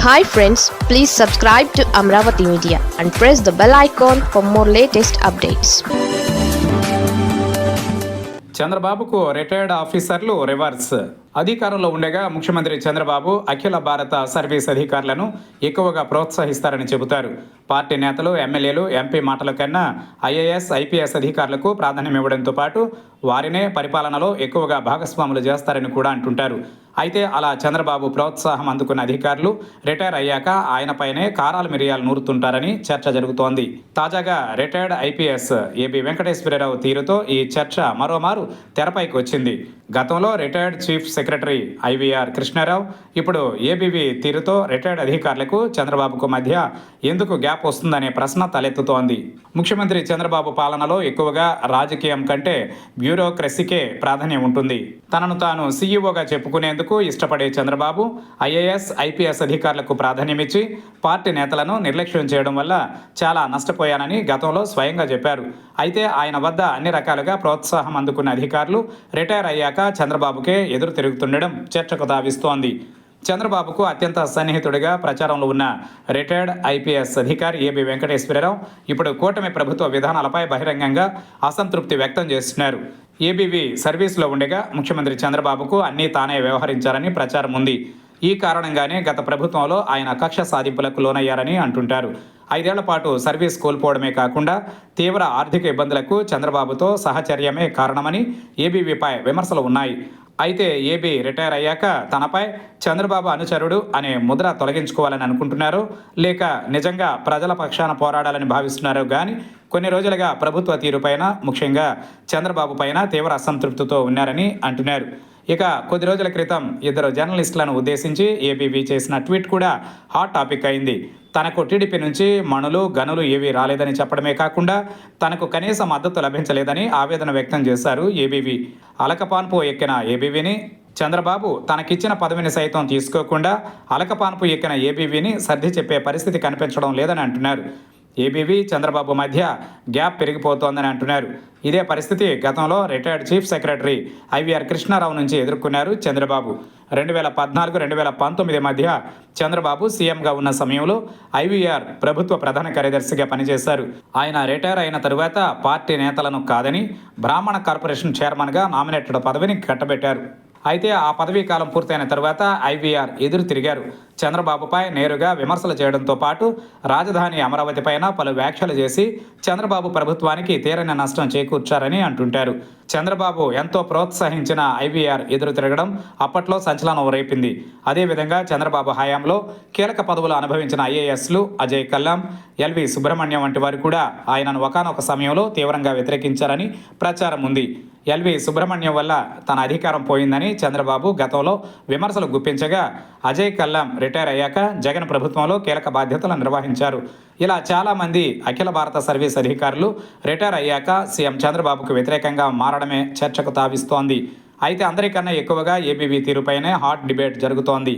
Hi friends please subscribe to Amaravati media and press the bell icon for more latest updates చంద్రబాబుకు retired ఆఫీసర్లు reverse అధికారంలో ఉండగా ముఖ్యమంత్రి చంద్రబాబు అఖిల భారత సర్వీస్ అధికారులను ఎక్కువగా ప్రోత్సహిస్తారని చెబుతారు. పార్టీ నేతలు ఎమ్మెల్యేలు ఎంపీ మాటల కన్నా ఐఏఎస్ ఐపీఎస్ అధికారులకు ప్రాధాన్యం ఇవ్వడంతో పాటు వారినే పరిపాలనలో ఎక్కువగా భాగస్వాములు చేస్తారని కూడా అంటుంటారు. అయితే అలా చంద్రబాబు ప్రోత్సాహం అందుకున్న అధికారులు రిటైర్ అయ్యాక ఆయనపైనే కారాలు మిరియాలు నూరుతుంటారని చర్చ జరుగుతోంది. తాజాగా రిటైర్డ్ ఐపీఎస్ ఏబి వెంకటేశ్వరరావు తీరుతో ఈ చర్చ మరోమారు తెరపైకి వచ్చింది. గతంలో retired chief secretary IVR Krishnarao. ఇప్పుడు ఏబీవీ తీరుతో రిటైర్డ్ అధికారులకు చంద్రబాబుకు మధ్య ఎందుకు గ్యాప్ వస్తుందనే ప్రశ్న తలెత్తుతోంది. ముఖ్యమంత్రి చంద్రబాబు పాలనలో ఎక్కువగా రాజకీయం కంటే బ్యూరోక్రసీకే ప్రాధాన్యం ఉంటుంది. తనను తాను సీఈఓగా చెప్పుకునేందుకు ఇష్టపడే చంద్రబాబు ఐఏఎస్ ఐపీఎస్ అధికారులకు ప్రాధాన్యమిచ్చి పార్టీ నేతలను నిర్లక్ష్యం చేయడం వల్ల చాలా నష్టపోయానని గతంలో స్వయంగా చెప్పారు. అయితే ఆయన వద్ద అన్ని రకాలుగా ప్రోత్సాహం అందుకున్న అధికారులు రిటైర్ అయ్యాక చంద్రబాబుకే ఎదురు పెరుగుతుండడం చర్చకు తావిస్తోంది చంద్రబాబుకు అత్యంత సన్నిహితుడిగా ప్రచారంలో ఉన్న రిటైర్డ్ ఐపీఎస్ అధికారి ఏబి వెంకటేశ్వరరావు ఇప్పుడు కూటమి ప్రభుత్వ విధానాలపై బహిరంగంగా అసంతృప్తి వ్యక్తం చేస్తున్నారు. ఏబీవీ సర్వీసులో ఉండగా ముఖ్యమంత్రి చంద్రబాబుకు అన్నీ తానే వ్యవహరించారని ప్రచారం ఉంది. ఈ కారణంగానే గత ప్రభుత్వంలో ఆయన కక్ష సాధింపులకు లోనయ్యారని అంటుంటారు. ఐదేళ్ళ పాటు సర్వీస్ కోల్పోవడమే కాకుండా తీవ్ర ఆర్థిక ఇబ్బందులకు చంద్రబాబుతో సహచర్యమే కారణమని ఏబీవీపై విమర్శలు ఉన్నాయి. అయితే ఏబీ రిటైర్ అయ్యాక తనపై చంద్రబాబు అనుచరుడు అనే ముద్ర తొలగించుకోవాలని అనుకుంటున్నారు. లేక నిజంగా ప్రజల పక్షాన పోరాడాలని భావిస్తున్నారో కానీ కొన్ని రోజులుగా ప్రభుత్వ తీరుపైన ముఖ్యంగా చంద్రబాబు పైన తీవ్ర అసంతృప్తితో ఉన్నారని అంటున్నారు. ఇక కొద్ది రోజుల క్రితం ఇద్దరు జర్నలిస్టులను ఉద్దేశించి ఏబీవీ చేసిన ట్వీట్ కూడా హాట్ టాపిక్ అయింది. తనకు టీడీపీ నుంచి మణులు గనులు ఏవీ రాలేదని చెప్పడమే కాకుండా తనకు కనీస మద్దతు లభించలేదని ఆవేదన వ్యక్తం చేశారు ఏబీవీ అలకపాన్పు ఎక్కిన ఏబీవీని చంద్రబాబు తనకిచ్చిన పదవిని సైతం తీసుకోకుండా అలకపాన్పు ఎక్కిన ఏబీవీని సర్ది చెప్పే పరిస్థితి కనిపించడం లేదని అంటున్నారు. ఏబీవీ చంద్రబాబు మధ్య గ్యాప్ పెరిగిపోతోందని అంటున్నారు. ఇదే పరిస్థితి గతంలో retired chief secretary IVR Krishnarao నుంచి ఎదుర్కొన్నారు చంద్రబాబు. రెండు వేల పద్నాలుగు రెండు వేల పంతొమ్మిది మధ్య చంద్రబాబు సీఎంగా ఉన్న సమయంలో ఐవీఆర్ ప్రభుత్వ ప్రధాన కార్యదర్శిగా పనిచేశారు. ఆయన రిటైర్ అయిన తరువాత పార్టీ నేతలను కాదని బ్రాహ్మణ కార్పొరేషన్ చైర్మన్గా నామినేటెడ్ పదవిని కట్టబెట్టారు. అయితే ఆ పదవీ కాలం పూర్తయిన తరువాత ఐవీఆర్ ఎదురు తిరిగారు. చంద్రబాబుపై నేరుగా విమర్శలు చేయడంతో పాటు రాజధాని అమరావతి పైన పలు వ్యాఖ్యలు చేసి చంద్రబాబు ప్రభుత్వానికి తీరని నష్టం చేకూర్చారని అంటుంటారు. చంద్రబాబు ఎంతో ప్రోత్సహించిన ఐవీఆర్ ఎదురు తిరగడం అప్పట్లో సంచలనం రేపింది. అదేవిధంగా చంద్రబాబు హయాంలో కీలక పదవులు అనుభవించిన ఐఏఎస్లు అజయ్ కల్లాం ఎల్వి సుబ్రహ్మణ్యం వంటి వారు కూడా ఆయనను ఒకనొక సమయంలో తీవ్రంగా వ్యతిరేకించారని ప్రచారం ఉంది. ఎల్వి సుబ్రహ్మణ్యం వల్ల తన అధికారం పోయిందని చంద్రబాబు గతంలో విమర్శలు గుప్పించగా అజయ్ కల్లాం రిటైర్ అయ్యాక జగన్ ప్రభుత్వంలో కీలక బాధ్యతలు నిర్వహించారు. ఇలా చాలామంది అఖిల భారత సర్వీస్ అధికారులు రిటైర్ అయ్యాక సీఎం చంద్రబాబుకు వ్యతిరేకంగా మారడమే చర్చకు తావిస్తోంది. అయితే అందరికన్నా ఎక్కువగా ఏబీవీ తీరుపైనే హాట్ డిబేట్ జరుగుతోంది.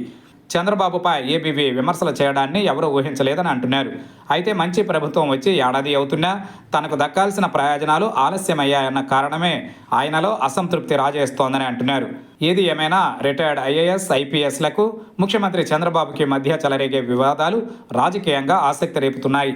చంద్రబాబుపై ఏబీవీ విమర్శలు చేయడాన్ని ఎవరూ ఊహించలేదని అంటున్నారు. అయితే మంచి ప్రభుత్వం వచ్చి ఏడాది అవుతున్నా తనకు దక్కాల్సిన ప్రయోజనాలు ఆలస్యమయ్యాయన్న కారణమే ఆయనలో అసంతృప్తి రాజేస్తోందని అంటున్నారు. ఏది ఏమైనా రిటైర్డ్ ఐఏఎస్ ఐపీఎస్లకు ముఖ్యమంత్రి చంద్రబాబుకి మధ్య చెలరేగే వివాదాలు రాజకీయంగా ఆసక్తి రేపుతున్నాయి.